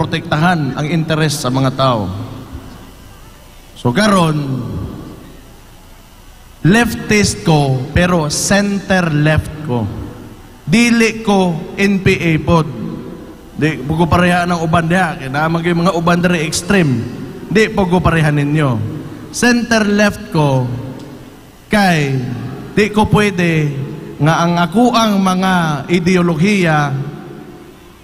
protektahan ang interes sa mga tao. So karon leftist ko pero center left ko. Dili ko NPA pod. Di po ko pareha ng uban diha kay na mga uban diri extreme. Di po ko pareha ninyo. Center left ko kay di ko pwede nga ang ako ang mga ideolohiya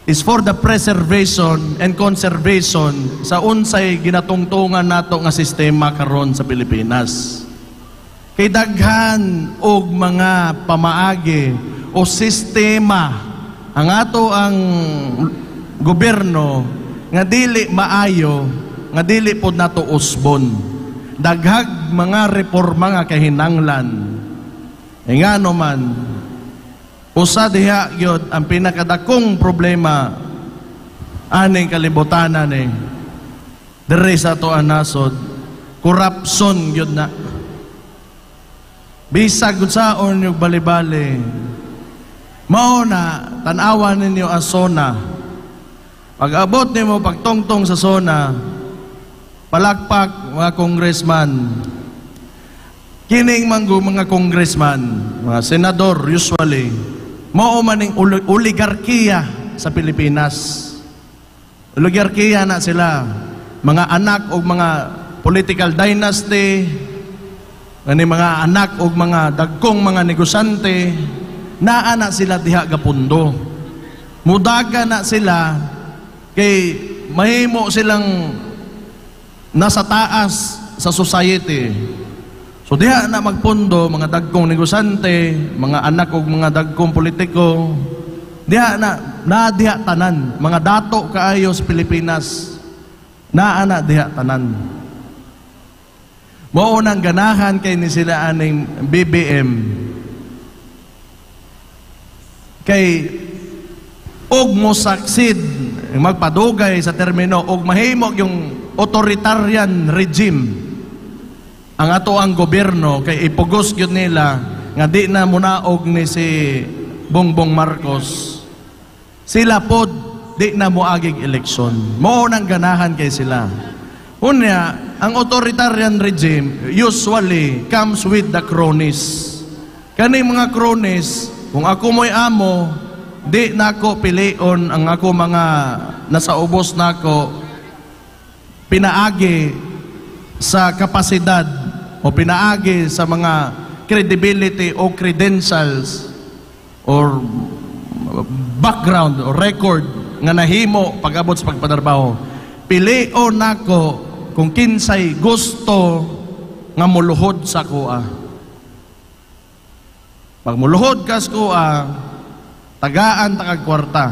is for the preservation and conservation sa unsay ginatungtungan nato nga sistema karon sa Pilipinas. Kay daghan og mga pamaagi o sistema ang ato ang gobyerno nga dili maayo nga dili pod nato usbon. Daghag mga reforma nga kahinanglan. E nga no man, usa diha gyud ang pinakadakong problema aning kalibutanan ni diri sa ato ang nasod. Korupsyon gyud na. Bisag gud saon yung bali-bali. Mao na tan-awan ninyo ang sona. Pag abot nimo pagtongtong sa sona palakpak mga congressman Kining manggo mga congressman, mga senador usually, mao maning uli- oligarkiya sa Pilipinas. Oligarkiya na sila, mga anak o mga political dynasty, ani mga anak o mga dagkong mga negosante, naa na sila diha gapundo. Mudaga na sila kay mahimo silang nasa taas sa society. So diha na magpundo mga dagkong negosante, mga anak og mga dagkong politiko. Diha na na diha tanan, mga dato kaayo sa Pilipinas. Naa na diha tanan. Mao nang ganahan kay ni sila aning BBM. Kay og mo succeed magpadugay sa termino og mahimo yung authoritarian regime ang ato ang gobyerno kay ipugos gyud nila nga di na munaog ni si Bongbong Marcos. Sila pod di na moagig eleksyon. Mo nang ganahan kay sila. Unya ang authoritarian regime usually comes with the cronies. Kani mga cronies kung ako mo'y amo di nako pilion ang ako mga nasa ubos nako pinaagi sa kapasidad o pinaagi sa mga credibility o credentials or background o record nga nahimo pag-abot sa pagpadarbaho. Pilio nako kung kinsay gusto nga muluhod sa kuha. Pag muluhod ka sa kuha tagaan takag kwarta.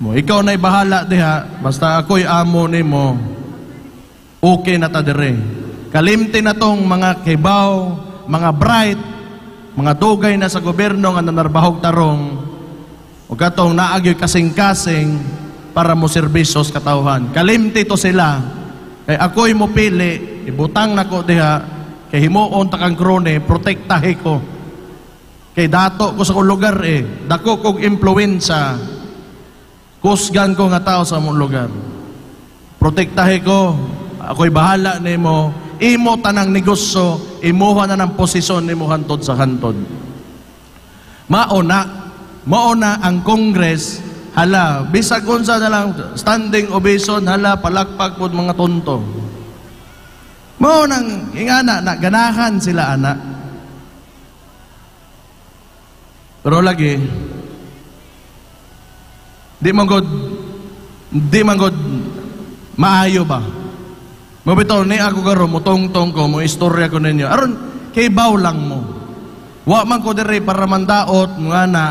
Mo ikaw na'y bahala diha basta ako'y amo nimo okay na ta dire. Kalimti na tong mga kibaw mga bright mga dugay na sa gobyerno nga nanarbahog tarong o katong naagyoy kasing-kasing para mo serbisyo sa katawhan. Kalimti to sila. Kay ako'y mo pili ibutang nako diha kay himuon takang krone protektahe ko. Kay dato ko sa kong lugar eh dako kog impluensya kusgan ko nga tao sa mong lugar. Protektahe ko ako'y bahala nimo imo tanang negosyo. Imuha na ng posisyon nimo hantod sa hantod. Mauna mauna ang Congress. Hala bisag unsa na lang standing ovation hala palakpak pod mga tonto. Mao nang ingana na ganahan sila ana. Pero lagi di man di man maayo ba mo bitaw ni ako garo mo tong-tong ko mo istorya ko ninyo. Aron kay baw lang mo. Wa man ko diri para mandaot nga na.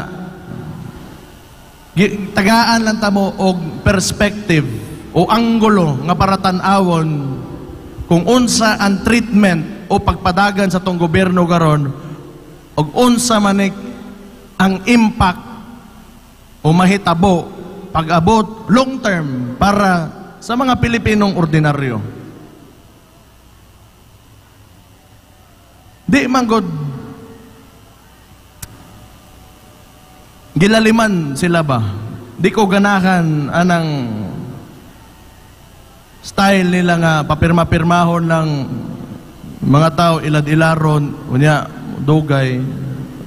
Tagaan lang ta mo og perspective o anggulo nga para tan-awon kung unsa ang treatment o pagpadagan sa tong gobyerno karon og unsa manik ang impact o mahitabo pag-abot long term para sa mga Pilipinong ordinaryo. Di man god gilaliman sila ba? di ko ganahan anang style nila nga papirma-pirmahon ng mga tao ilad-ilaron unya dugay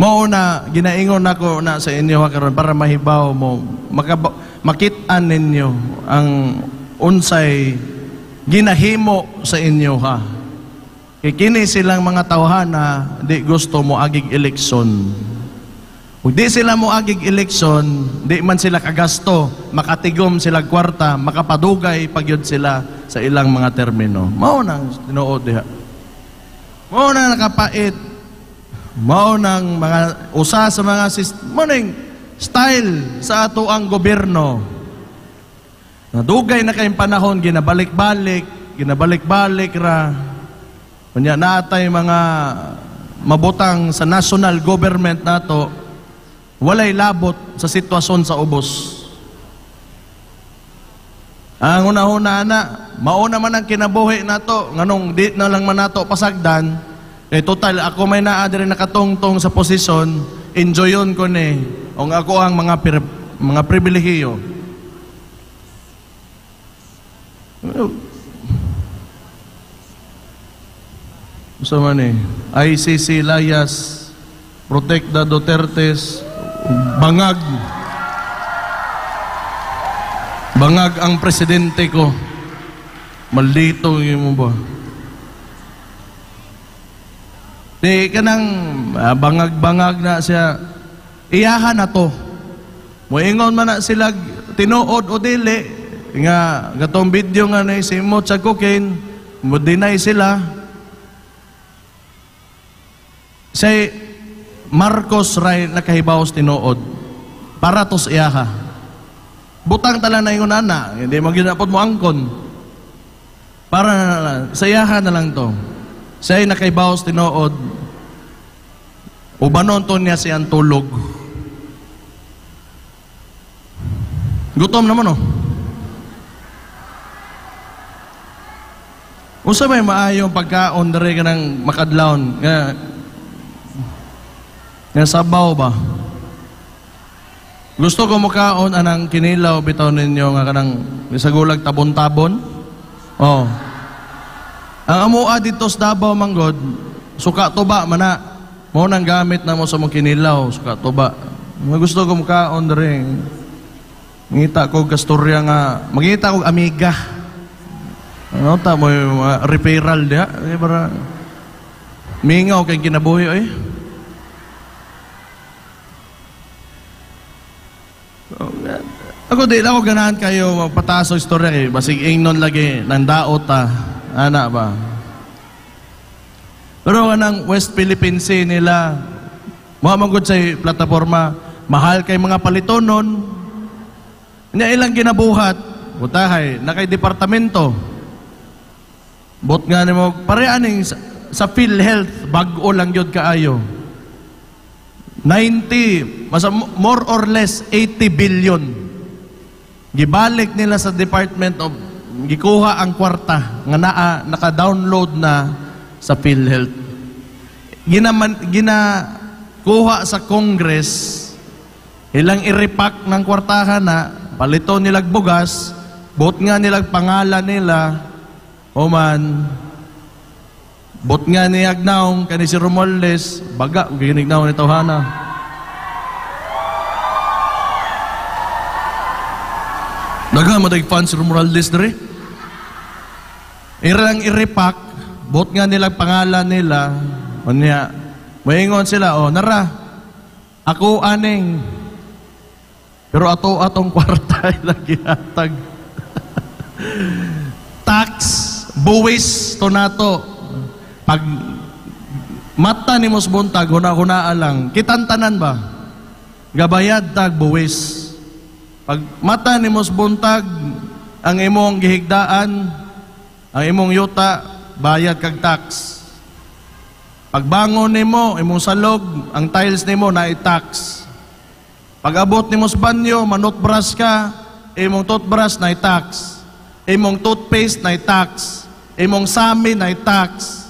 mao na ginaingon nako na sa inyo karon para mahibaw mo makaba- makit-an ninyo ang unsay ginahimo sa inyo ha Kay kini silang mga tawhana di gusto mo agig eleksyon kung di sila mo agig eleksyon, di man sila kagasto, makatigom sila kwarta, makapadugay pagyod sila sa ilang mga termino. Mao nang tinuod diha. Mao nang nakapait. Mao nang mga usa sa mga mao style sa ato ang gobyerno. Nadugay na kayong panahon, ginabalik-balik, ginabalik-balik ra. Kunya natay mga mabutang sa national government nato, walay labot sa sitwasyon sa ubos. Ang una-una na, mauna man ang kinabuhi nato, nganong di na lang man nato pasagdan, eh total ako may naa diri nakatungtong sa posisyon, enjoyon ko ni ang ako ang mga mga pribilehiyo. Sa man eh, ICC Layas, Protect the Dutertes, bangag. Bangag ang presidente ko. Maldito mo ba? Di ka nang ah, bangag-bangag na siya. Iyahan na to. Moingon man na sila tinuod o dili. Nga, gatong video nga na si Mo sa cocaine, mo deny sila. Say, Marcos Ray nakahibawas tinuod para tos iyaha. Butang tala na yung nana, hindi maginapod mo angkon. Para na lang, sa iyaha na lang to. Siya nakahibawas tinuod. Ubanon to niya siyang tulog. Gutom naman oh. Usa may maayong pagkaon dere ka ng makadlawon nga nga sabaw ba? Gusto ko mukaon anang kinilaw bitaw ninyo nga kanang isagulag tabon-tabon? Oh. Ang amua dito sa Davao manggod, suka tuba mana. Mo nang gamit na mo sa mong kinilaw, suka tuba. Gusto ko mukaon dere. Ngita ko gastorya nga, magita ko amiga. Ano ta mo mga referral dia, para mingaw kay kinabuhi eh. Ako di ako ganahan kayo magpataas og istorya kay basig ingnon lagi nang ta. Ana ba? Pero kanang West Philippine Sea nila Mga manggod sa plataforma, mahal kay mga palitonon. Nya ilang ginabuhat, butahay, na kay departamento. Bot nga ni mo, pare aning sa, sa PhilHealth, bag-o lang yun kaayo. 90, masa, more or less 80 billion. Gibalik nila sa Department of, gikuha ang kwarta, nga naa, naka-download na sa PhilHealth. Ginaman, gina, kuha sa Congress, ilang i-repack ng kwartahan na, palito nilag bugas, bot nga nilag pangalan nila, o man, bot nga ni Agnaong, kani si Romualdez, baga, ginignaw ni Tawhana. Daga madag fans si Romualdez dere. Irang i-repack, bot nga nilang pangalan nila, o niya, Mahingon sila, oh, nara, ako aning, pero ato atong kwarta lagi hatag. Tax, buwis, to nato. Pag mata ni mos buntag, huna-hunaa lang, kitantanan ba? Gabayad tag buwis. Pag mata ni buntag, ang imong gihigdaan, ang imong yuta, bayad kag tax. Pagbangon nimo, imong salog, ang tiles nimo na i-tax. Pag abot nimo sa banyo, manutbrush ka, imong toothbrush na i-tax. Imong toothpaste na i-tax. Imong sami na i-tax.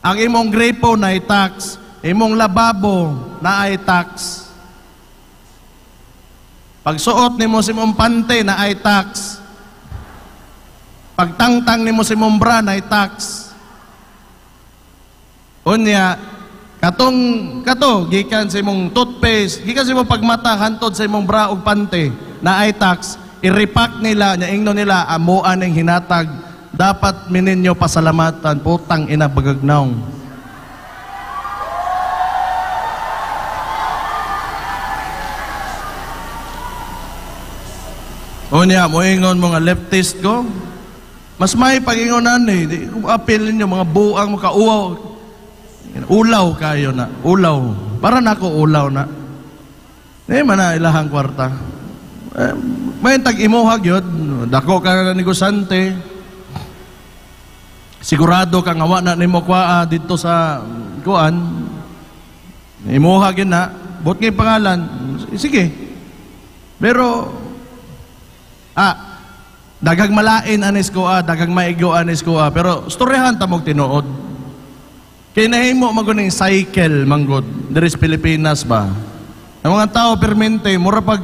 Ang imong gripo na i-tax. Imong lababo na i-tax. Pagsuot nimo si mong pante na ay tax. Pagtangtang nimo si mong bra na ay tax. Unya, katong kato gikan sa imong toothpaste, gikan sa imong pagmata hantod sa imong bra ug pante na ay tax, i-repack nila, nya ingno nila amuan ning hinatag. Dapat mininyo pasalamatan putang ina bagagnaw. Unya, moingon mga leftist ko, mas may pagingonan eh. Di ko apel ninyo, mga buang, mga uwaw. Ulaw kayo na, ulaw. Para na ako ulaw na. Di man na ilahang kwarta. Eh, may tag imuhag yun. Dako ka na negosante. Sigurado ka nga na nimo kwa dito sa kuan. Imuhag yun na. Bot ngay pangalan. Sige. Pero Ah, daghang malain anis ko ah, daghang maigo anis ko ah, pero storyahan ta mog tinuod. Kay nahimo maguning cycle manggod diri sa Pilipinas ba. Ang mga tao permente mura pag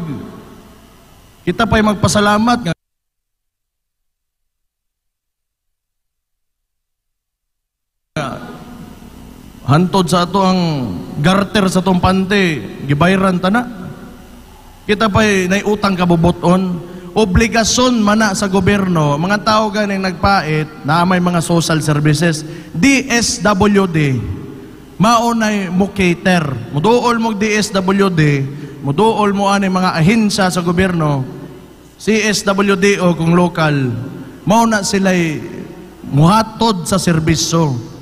kita pa'y magpasalamat nga hantod sa ato ang garter sa tong pante gibayran ta na kita pa'y naiutang kabuboton obligasyon mana sa gobyerno, mga tao ganing nagpait na may mga social services, DSWD, maunay mo cater. Muduol mo DSWD, muduol mo ani mga ahensya sa gobyerno, CSWD o kung local, mauna sila'y muhatod sa serbisyo.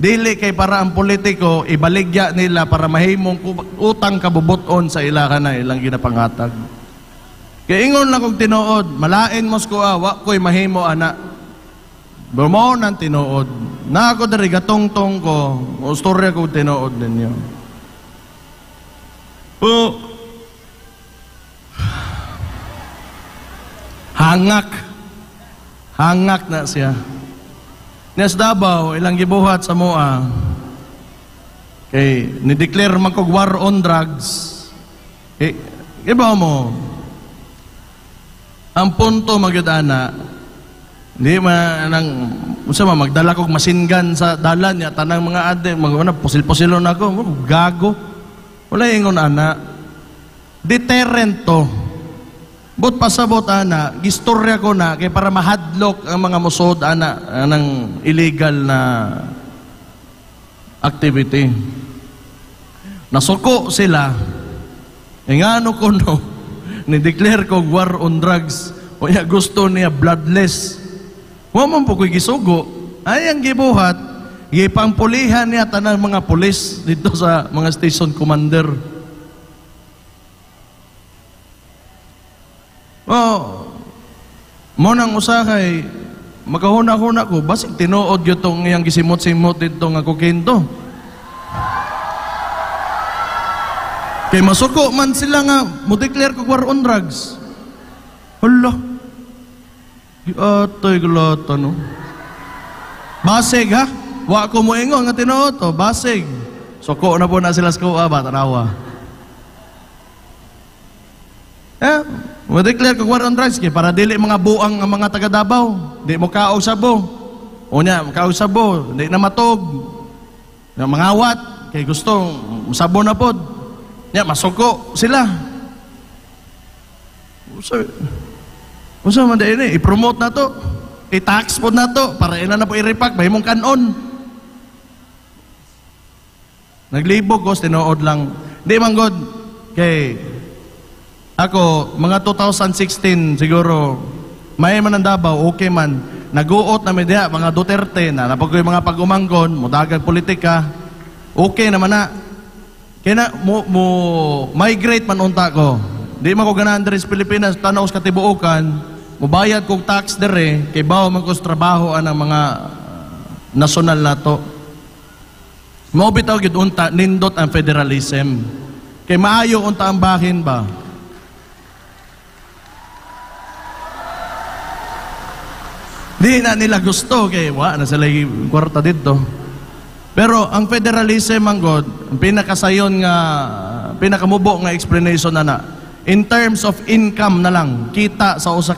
Dili kay para ang politiko, ibaligya nila para mahimong utang kabubuton sa ilakan na ilang ginapangatag. Kaya ingon lang kong tinuod, malain mo ko awa ko'y mahimo ana. Bumo nang tinuod. Na ako dari gatong-tong ko, o storya ko tinuod ninyo. O, hangak. Hangak na siya. Nes Davao, ilang gibuhat sa mua. Kay, ni-declare man kog war on drugs. Eh, iba mo, ang punto magdana, hindi man nang unsa man magdala kog masingan sa dalan ya tanang mga ade ano pusil-pusilon ako gago. Wala ingon ana. Deterrent to. But pasabot ana gistorya ko na kay para mahadlok ang mga musod ana ng illegal na activity. Nasuko sila. E ngano ko no ni-declare ko war on drugs. O ya gusto niya bloodless. Wa man po ko'y gisugo. Ay ang gibuhat, gipangpulihan niya tanang mga pulis dito sa mga station commander. Oh, mo nang usahay, makahuna-huna ko, basig tinuod yun itong iyang gisimot-simot dito nga kukinto. Kay masuko man sila nga, mo declare ko war on drugs. Hala. Atay galata no. Basig ha? Wa ko mo ingon nga tinuod to, basig. Suko na po na sila sa kuwa ba, tanawa. Eh, mo declare ko war on drugs kay para dili mga buang ang mga taga Davao. Di mo kaog sabo. Unya, kaog sabo, di na matog. Nga mangawat kay gusto sabo na pod. Nya masuko sila. Usa Usa man dai i-promote na to. I-tax pod na to. Para ina na po i-repack. Bahimong kanon. Naglibog ko tinuod lang. Di man god. Kay ako mga 2016 siguro may man ang Davao okay man. Naguot na media mga Duterte na. Napag mga pagumanggon mudagang politika. Okay naman na kaya mo, mo migrate man unta ko. Di man ko ganahan diri sa Pilipinas, tanaw sa katibuokan, mubayad kong tax dere, kay bawa man ko trabaho anang mga uh, nasyonal nato. Mo bitaw gid unta nindot ang federalism. Kay maayo unta ang bahin ba? Di na nila gusto kay wa na sila kwarta dito. Pero ang federalism ang God, pinakasayon nga, pinakamubo nga explanation na na, In terms of income na lang, kita sa usa